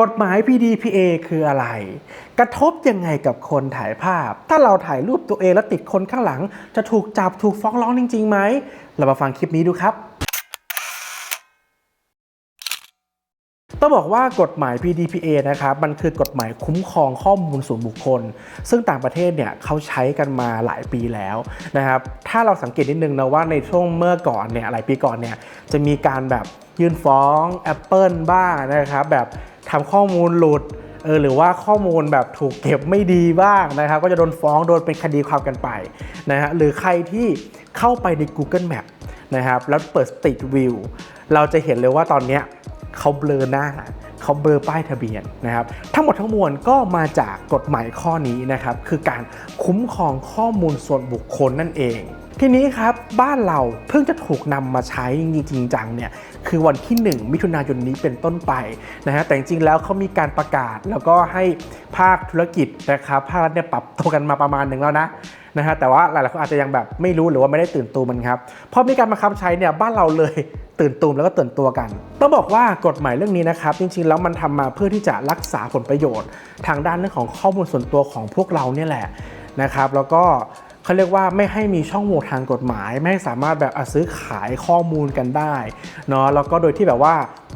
กฎหมาย PDPA คืออะไร กระทบยังไงกับคนถ่ายภาพ ถ้าเราถ่ายรูปตัวเองแล้วติดคนข้างหลัง จะถูกจับถูกฟ้องร้องจริงๆไหม เรามาฟังคลิปนี้ดูครับต้องบอกว่ากฎหมาย PDPA นะครับมันคือกฎหมายคุ้มครองข้อมูลส่วนบุคคล ซึ่งต่างประเทศเนี่ยเขาใช้กันมาหลายปีแล้วนะครับถ้าเราสังเกตนิดนึงนะว่าในช่วงเมื่อก่อนเนี่ยหลายปีก่อนเนี่ยจะมีการแบบยื่นฟ้อง Apple บ้างนะครับแบบ ทำข้อมูลหลุดเออหรือว่าข้อมูลแบบถูกเก็บไม่ดีบ้างนะครับ ก็จะโดนฟ้องโดนเป็นคดีความกันไปนะฮะหรือใครที่เข้าไปใน Google Map นะครับแล้วเปิด Street View เราจะเห็นเลยว่าตอนนี้เขาเบลอหน้าเขาเบลอป้ายทะเบียนนะครับ ทั้งหมดทั้งมวลก็มาจากกฎหมายข้อนี้นะครับ คือการคุ้มครองข้อมูลส่วนบุคคลนั่นเอง ทีนี้ครับบ้านเราเพิ่งจะถูกนำมาใช้จริงจังเนี่ยคือวันที่ 1 มิถุนายนนี้เป็นต้นไปนะฮะแต่จริงๆแล้วเขามีการประกาศแล้วก็ให้ภาคธุรกิจนะครับภาครัฐเนี่ยปรับตัวกันมาประมาณหนึ่งแล้วนะนะฮะแต่ว่าหลายๆคนอาจจะยังแบบไม่รู้หรือว่าไม่ได้ตื่นตัวมันครับพอมีการบังคับใช้เนี่ยบ้านเราเลยตื่นตูมแล้วก็ตื่นตัวกัน ต้องบอกว่ากฎหมายเรื่องนี้นะครับ จริงๆ แล้วมันทำมาเพื่อที่จะรักษาผลประโยชน์ ทางด้านเรื่องของข้อมูลส่วนตัวของพวกเราเนี่ยแหละนะครับ แล้วก็ เขาเรียกว่าไม่ให้มีช่องโหว่ทางกฎหมาย ไม่ให้สามารถแบบอซื้อขายข้อมูลกันได้เนาะแล้วก็โดยที่แบบว่า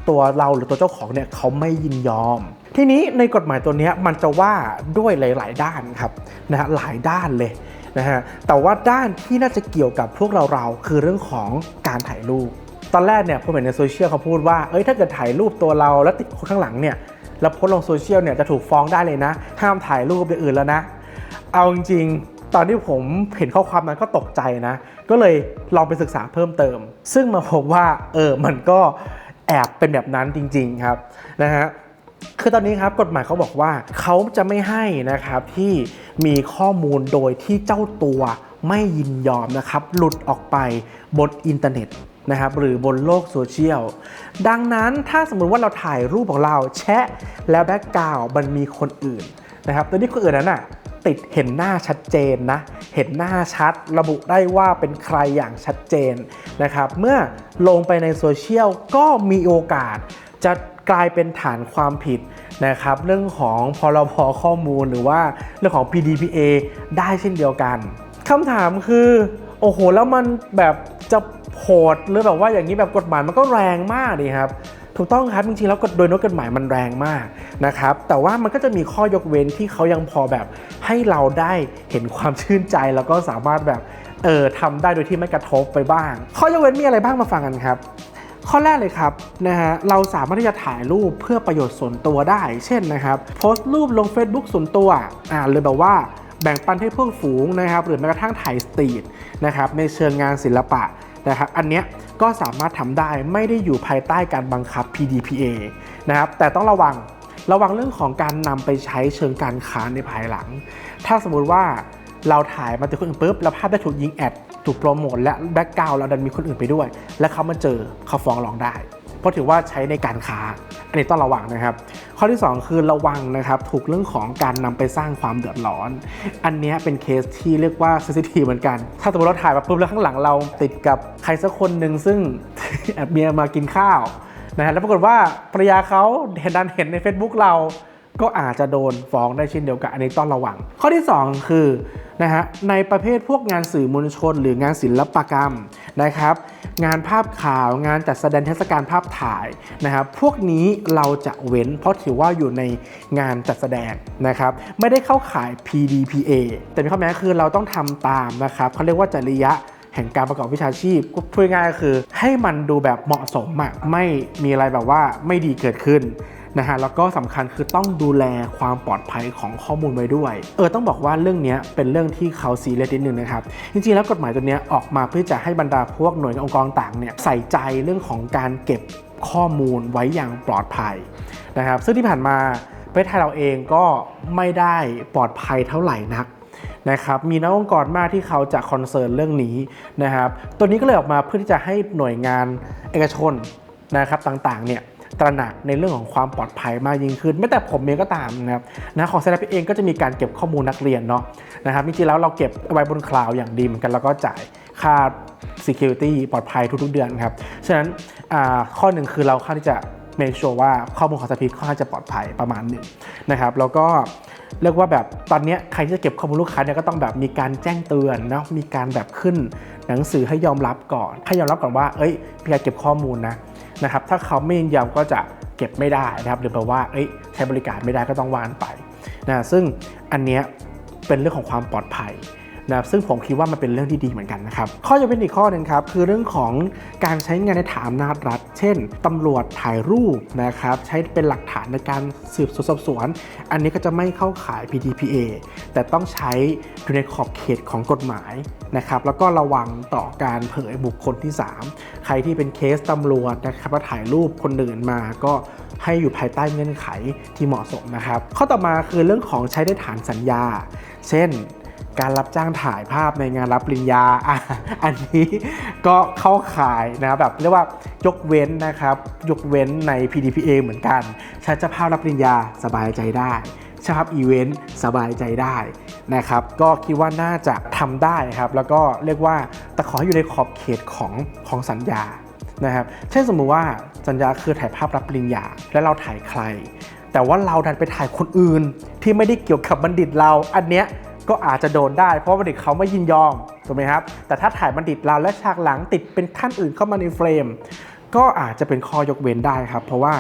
ตัวเราหรือตัวเจ้าของเนี่ยเขาไม่ยินยอม ทีนี้ในกฎหมายตัวนี้มันจะว่าด้วยหลาย ๆ ด้านครับนะฮะหลายด้านเลยนะฮะแต่ว่าด้านที่น่าจะเกี่ยวกับพวกเราเราคือเรื่องของการถ่ายรูปตอนแรกเนี่ยผมเห็นในโซเชียลเขาพูดว่าเอ้ยถ้าเกิดถ่ายรูปตัวเราแล้วติดคนข้างหลังเนี่ยแล้วโพสต์ลงโซเชียลเนี่ยจะถูกฟ้องได้เลยนะ ห้ามถ่ายรูปอย่างอื่นแล้วนะ เอาจริง ตอนที่ผมเห็นข้อความนั้นก็ตกใจนะ ก็เลยลองไปศึกษาเพิ่มเติม ซึ่งมาพบว่าเออมันก็แอบเป็นแบบนั้นจริง ๆ ครับนะฮะคือตอนนี้ครับกฎหมายเขาบอกว่าเขาจะไม่ให้นะครับที่มีข้อมูลโดยที่เจ้าตัวไม่ยินยอมนะครับ หลุดออกไปบนอินเทอร์เน็ตนะครับหรือบนโลกโซเชียล ดังนั้นถ้าสมมุติว่าเราถ่ายรูปของเราแชะแล้วแบ็กกราวมันมีคนอื่นนะครับตัวนี้คนอื่นนั้นน่ะ ติดเห็นหน้าชัดเจนนะ เห็นหน้าชัด ระบุได้ว่าเป็นใครอย่างชัดเจนนะครับ เมื่อลงไปในโซเชียลก็มีโอกาสจะกลายเป็นฐานความผิดนะครับ เรื่องของพรบข้อมูลหรือว่าเรื่องของ PDPA ได้เช่นเดียวกันคำถามคือ โอ้โห แล้วมันแบบจะโหดหรือแบบว่าอย่างนี้แบบกฎหมายมันก็แรงมากดีครับ ถูกต้องครับจริงๆแล้วกฎโดยนกฎหมายมันแรงมากนะครับแต่ว่ามันก็จะมีข้อยกเว้นที่เขายังพอแบบให้เราได้เห็นความชื่นใจแล้วก็สามารถแบบเออทำได้โดยที่ไม่กระทบไปบ้าง ข้อยกเว้นมีอะไรบ้างมาฟังกันครับข้อแรกเลยครับนะฮะเราสามารถที่จะถ่ายรูปเพื่อประโยชน์ส่วนตัวได้ เช่นนะครับโพสต์รูปลง Facebook ส่วนตัวอ่าหรือแบบว่าแบ่งปันให้เพื่อนฝูงนะครับหรือแม้กระทั่งถ่ายสตรีทนะครับในเชิงงานศิลปะ นะครับอันเนี้ยก็สามารถทำได้ไม่ได้อยู่ภายใต้การบังคับ PDPA นะครับแต่ต้องระวังระวังเรื่องของการนำไปใช้เชิงการค้าในภายหลัง ถ้าสมมุติว่าเราถ่ายมาจอคนอื่นปุ๊บแล้วภาพได้ถูกยิงแอดถูกโปรโมทและแบ็กกราวเราดันมีคนอื่นไปด้วย และเขามาเจอเขาฟ้องร้องได้ เพราะถือว่าใช้ในการค้า อันนี้ต้องระวังนะครับ ข้อที่ 2 คือระวังนะครับถูกเรื่องของการนำไปสร้างความเดือดร้อน อันนี้เป็นเคสที่เรียกว่าเซนซิทีฟเหมือนกัน ถ้าสมมติเราถ่ายมาปุ๊บแล้วข้างหลังเราติดกับใครสักคนหนึ่งซึ่งแอบเมียมากินข้าวนะฮะแล้วปรากฏว่าภรรยาเขาเห็นดันเห็นใน Facebook เรา ก็อาจจะโดนฟ้องได้เช่นเดียวกันอันนี้ต้องระวัง ข้อที่ 2 คือนะฮะในประเภทพวกงานสื่อมวลชน หรืองานศิลปกรรมนะครับ งานภาพข่าวงานจัดแสดงเทศกาลภาพถ่ายนะครับพวกนี้เราจะเว้น เพราะถือว่าอยู่ในงานจัดแสดงนะครับไม่ได้เข้าข่าย PDPA แต่มีข้อแม้คือเราต้องทำตามนะครับเขาเรียกว่าจริยะแห่งการประกอบวิชาชีพพูดง่ายก็คือ ให้มันดูแบบเหมาะสมอะไม่มีอะไรแบบว่าไม่ดีเกิดขึ้น นะฮะแล้วก็สำคัญคือต้องดูแลความปลอดภัยของข้อมูลไว้ด้วย เออต้องบอกว่าเรื่องนี้เป็นเรื่องที่เขาซีเรียสนิดนึงนะครับ จริงๆ แล้วกฎหมายตัวนี้ออกมาเพื่อจะให้บรรดาพวกหน่วยงานองค์กรต่างเนี่ยใส่ใจเรื่องของการเก็บข้อมูลไว้อย่างปลอดภัยนะครับ ซึ่งที่ผ่านมาประเทศไทยเราเองก็ไม่ได้ปลอดภัยเท่าไหร่นักนะครับมีนักองค์กรมากที่เขาจะคอนเซิร์นเรื่องนี้นะครับตัวนี้ก็เลยออกมาเพื่อที่จะให้หน่วยงานเอกชนนะครับต่างๆเนี่ย ตระหนักในเรื่องของความปลอดภัยมากยิ่งขึ้น ไม่แต่ผมเองก็ตามนะครับนะของเซนเองก็จะมีการเก็บข้อมูลนักเรียนเนาะนะครับจริงๆแล้วเราเก็บไว้บนคลาวด์อย่างดีเหมือนกันแล้วก็จ่ายค่า security ปลอดภัยทุกๆเดือนครับ ฉะนั้นข้อหนึ่งคือเราค่อนข้างที่จะ make sure ว่าข้อมูลของสปีค่อนข้างจะปลอดภัยประมาณหนึ่งนะครับ แล้วก็เรียกว่าแบบตอนนี้ใครที่จะเก็บข้อมูลลูกค้าเนี่ยก็ต้องแบบมีการแจ้งเตือนเนาะมีการแบบขึ้นหนังสือให้ยอมรับก่อน ให้ยอมรับก่อนว่า เอ้ยพี่การเก็บข้อมูลนะ นะครับถ้าเขาไม่ยินยอมก็จะเก็บไม่ได้นะครับหรือแปลว่าเอ้ยใช้บริการไม่ได้ก็ต้องวานไปนะซึ่งอันเนี้ยเป็นเรื่องของความปลอดภัย นะซึ่งผมคิดว่ามันเป็นเรื่องที่ดีเหมือนกันนะครับข้อยกเว้นอีกข้อหนึ่งครับคือเรื่องของการใช้งานในฐานอำนาจรัฐ เช่นตำรวจถ่ายรูปนะครับใช้เป็นหลักฐานในการสืบสวนสอบสวน อันนี้ก็จะไม่เข้าข่าย PDPA แต่ต้องใช้อยู่ในขอบเขตของกฎหมายนะครับแล้วก็ระวังต่อการเผยบุคคลที่ 3 ใครที่เป็นเคสตำรวจนะครับมาถ่ายรูปคนอื่นมาก็ให้อยู่ภายใต้เงื่อนไขที่เหมาะสมนะครับ ข้อต่อมาคือเรื่องของใช้ได้ฐานสัญญา เช่น การรับจ้างถ่ายภาพในงานรับปริญญาอะอันนี้ก็เข้าข่ายนะแบบเรียกว่ายกเว้นนะครับ ยกเว้นใน PDPA เหมือนกันใช้เจ้าภาพรับปริญญาสบายใจได้ใช่ครับอีเวนต์สบายใจได้นะครับ ก็คิดว่าน่าจะทำได้ครับ แล้วก็เรียกว่าแต่ขออยู่ในขอบเขตของของสัญญานะครับ เช่นสมมุติว่าสัญญาคือถ่ายภาพรับปริญญา แล้วเราถ่ายใคร แต่ว่าเราดันไปถ่ายคนอื่นที่ไม่ได้เกี่ยวกับบัณฑิตเรา อันเนี้ย ก็อาจจะโดนได้ เพราะบัณฑิตเขาไม่ยินยอมถูกไหมครับ แต่ถ้าถ่ายบัณฑิตเราและฉากหลังติดเป็นท่านอื่นเข้ามาในเฟรม ก็อาจจะเป็นข้อยกเว้นได้ครับ เพราะว่า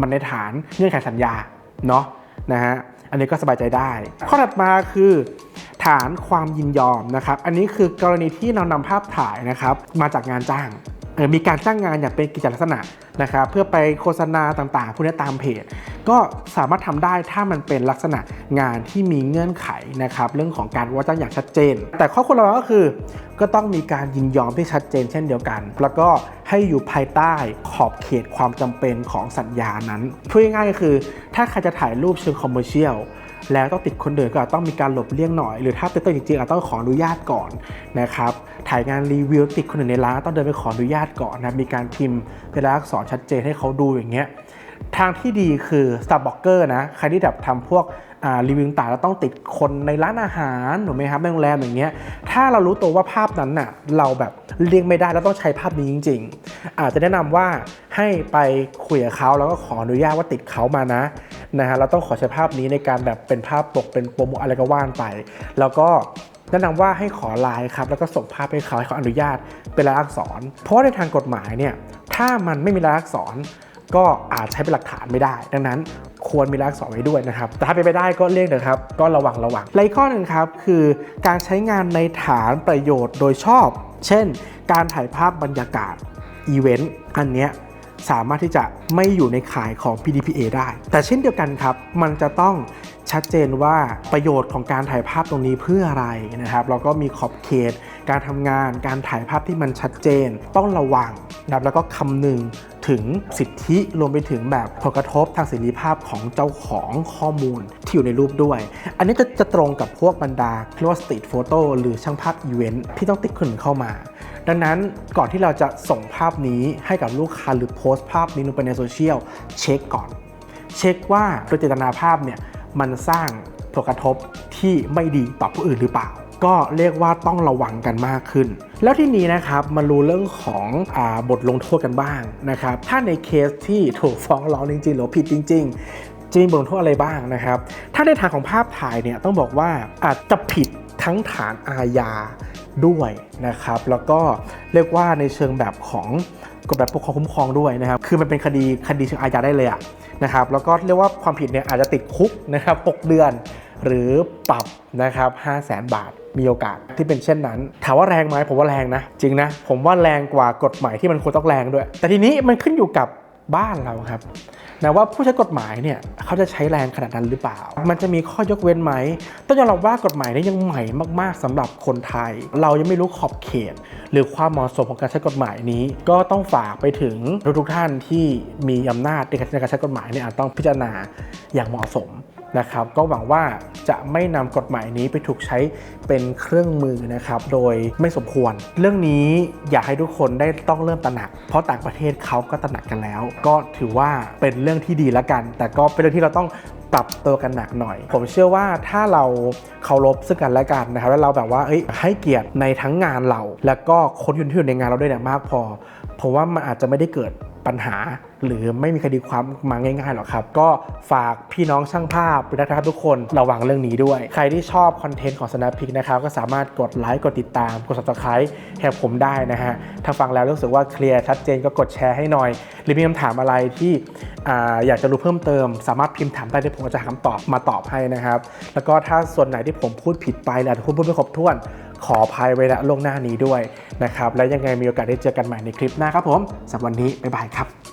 มันในฐานเงื่อนไขสัญญาเนาะนะฮะอันนี้ก็สบายใจได้ ข้อถัดมาคือ ฐานความยินยอมนะครับ อันนี้คือกรณีที่เรานำภาพถ่ายนะครับมาจากงานจ้างมีการจ้างงานอย่างเป็นกิจลักษณะนะครับเพื่อไปโฆษณาต่างๆพวกนี้ตามเพจ ก็สามารถทำได้ถ้ามันเป็นลักษณะงานที่มีเงื่อนไขนะครับเรื่องของการว่าจ้างอย่างชัดเจน แต่ข้อควรระวังก็คือ ก็ต้องมีการยินยอมที่ชัดเจนเช่นเดียวกัน แล้วก็ให้อยู่ภายใต้ขอบเขตความจำเป็นของสัญญานั้นพูดง่ายๆก็คือ ถ้าใครจะถ่ายรูปเชิงคอมเมอร์เชียลแล้วต้องติดคนเดินก็ต้องมีการหลบเลี่ยงหน่อย หรือถ้าเป็นตัวจริงๆอาจต้องขออนุญาตก่อนนะครับถ่ายงานรีวิวติดคนอื่นในร้านต้องเดินไปขออนุญาตก่อนนะมีการพิมพ์เป็นลายลักษณ์ชัดเจนให้เขาดูอย่างเงี้ย ทางที่ดีคือ s t a r b u c k e r นะ ใครที่แบบทำพวกรีวิวต่างๆแล้วต้องติดคนในร้านอาหารถูกไหมครับในโรงแรมอย่างเงี้ย ถ้าเรารู้ตัวว่าภาพนั้นน่ะเราแบบเลี่ยงไม่ได้แล้วต้องใช้ภาพนี้จริง ๆ อาจจะแนะนำว่าให้ไปคุยกับเขาแล้วก็ขออนุญาตว่าติดเขามานะนะฮะเราต้องขอใช้ภาพนี้ในการแบบเป็นภาพปกเป็นโปรโมทอะไรก็ว่านไป แล้วก็แนะนำว่าให้ขอไลน์ครับแล้วก็ส่งภาพให้เขาให้เขาอนุญาตเป็นลายลักษณ์เพราะในทางกฎหมายเนี่ยถ้ามันไม่มีลายลักษณ์ ก็อาจใช้เป็นหลักฐานไม่ได้ ดังนั้นควรมีลักษณ์ไว้ด้วยนะครับ แต่ถ้าเป็นไปได้ก็เลี่ยงนะครับ ก็ระวังระวังและข้อหนึ่งครับ คือการใช้งานในฐานประโยชน์โดยชอบ เช่น การถ่ายภาพบรรยากาศอีเวนต์อันเนี้ยสามารถที่จะไม่อยู่ในข่ายของ PDPA ได้ แต่เช่นเดียวกันครับ มันจะต้องชัดเจนว่าประโยชน์ของการถ่ายภาพตรงนี้เพื่ออะไรนะครับ แล้วก็มีขอบเขต การทำงาน การถ่ายภาพที่มันชัดเจน ต้องระวังนะครับแล้วก็คำนึงถึงสิทธิรวมไปถึงแบบผลกระทบทางเสรีภาพของเจ้าของข้อมูลที่อยู่ในรูปด้วย อันนี้จะจะตรงกับพวกบรรดาเรียกว่าสตรีทโฟโต้หรือช่างภาพอีเวนต์ที่ต้องติดคนอื่นเข้ามา ดังนั้นก่อนที่เราจะส่งภาพนี้ให้กับลูกค้าหรือโพสต์ภาพนี้ลงไปในโซเชียลเช็คก่อน เช็คว่าโดยเจตนาภาพเนี่ยมันสร้างผลกระทบที่ไม่ดีต่อผู้อื่นหรือเปล่า ก็เรียกว่าต้องระวังกันมากขึ้น แล้วที่นี้นะครับมารู้เรื่องของอบทลงโทษกันบ้างนะครับถ้าในเคสที่ถูกฟ้องร้องจริงๆ หรือผิดจริง ๆ จะมีบทลงโทษอะไรบ้างนะครับ ถ้าในทางของภาพถ่ายเนี่ยต้องบอกว่าอาจจะผิดทั้งฐานอาญาด้วยนะครับ แล้วก็เรียกว่าในเชิงแบบของกฎหมายปกครองคุ้มครองด้วยนะครับ คือมันเป็นคดีคดีเชิงอาญาได้เลยอะนะครับ แล้วก็เรียกว่าความผิดเนี่ยอาจจะติดคุกนะครับ 6 เดือน หรือปรับนะครับ 5 0 0แสนบาท มีโอกาสที่เป็นเช่นนั้น ถามว่าแรงไหมผมว่าแรงนะ จริงนะ ผมว่าแรงกว่ากฎหมายที่มันควรต้องแรงด้วย แต่ทีนี้มันขึ้นอยู่กับบ้านเราครับนะว่าผู้ใช้กฎหมายเนี่ยเขาจะใช้แรงขนาดนั้นหรือเปล่า มันจะมีข้อยกเว้นไหมต้องยอมรับว่ากฎหมายนี้ยังใหม่มาก ๆสำหรับคนไทย เรายังไม่รู้ขอบเขต หรือความเหมาะสมของการใช้กฎหมายนี้ ก็ต้องฝากไปถึงทุกๆท่านที่มีอำนาจในการใช้กฎหมายเนี่ยอาจต้องพิจารณาอย่างเหมาะสม นะครับก็หวังว่าจะไม่นำกฎหมายนี้ไปถูกใช้เป็นเครื่องมือนะครับโดยไม่สมควร เรื่องนี้อยากให้ทุกคนได้ต้องเริ่มตระหนัก เพราะต่างประเทศเขาก็ตระหนักกันแล้ว ก็ถือว่าเป็นเรื่องที่ดีแล้วกัน แต่ก็เป็นเรื่องที่เราต้องปรับตัวกันหนักหน่อย ผมเชื่อว่าถ้าเราเคารพซึ่งกันและกันนะครับแล้วเราแบบว่าให้เกียรติในทั้งงานเรา แล้วก็คนที่อยู่ในงานเราด้วยเนี่ยมากพอผมว่ามันอาจจะไม่ได้เกิดปัญหา หรือไม่มีคดีความมาง่ายๆหรอกครับ ก็ฝากพี่น้องช่างภาพนะครับทุกคนระวังเรื่องนี้ด้วย ใครที่ชอบคอนเทนต์ของ Snappic นะครับก็สามารถกดไลค์กดติดตาม กด subscribe ให้ผมได้นะฮะถ้าฟังแล้วรู้สึกว่าเคลียร์ชัดเจนก็กดแชร์ให้หน่อย หรือมีคำถามอะไรที่ออยากจะรู้เพิ่มเติม สามารถพิมพ์ถามได้เดี๋ยวผมจะหาคำตอบมาตอบให้นะครับ แล้วก็ถ้าส่วนไหนที่ผมพูดผิดไปหรืออาจะพูดไม่ครบถ้วนขออภัยไว้ณล่วงหน้านี้ด้วยนะครับ และยังไงมีโอกาสได้เจอกันใหม่ในคลิปหน้าครับผมสำหรับวันนี้ บ๊ายบายครับ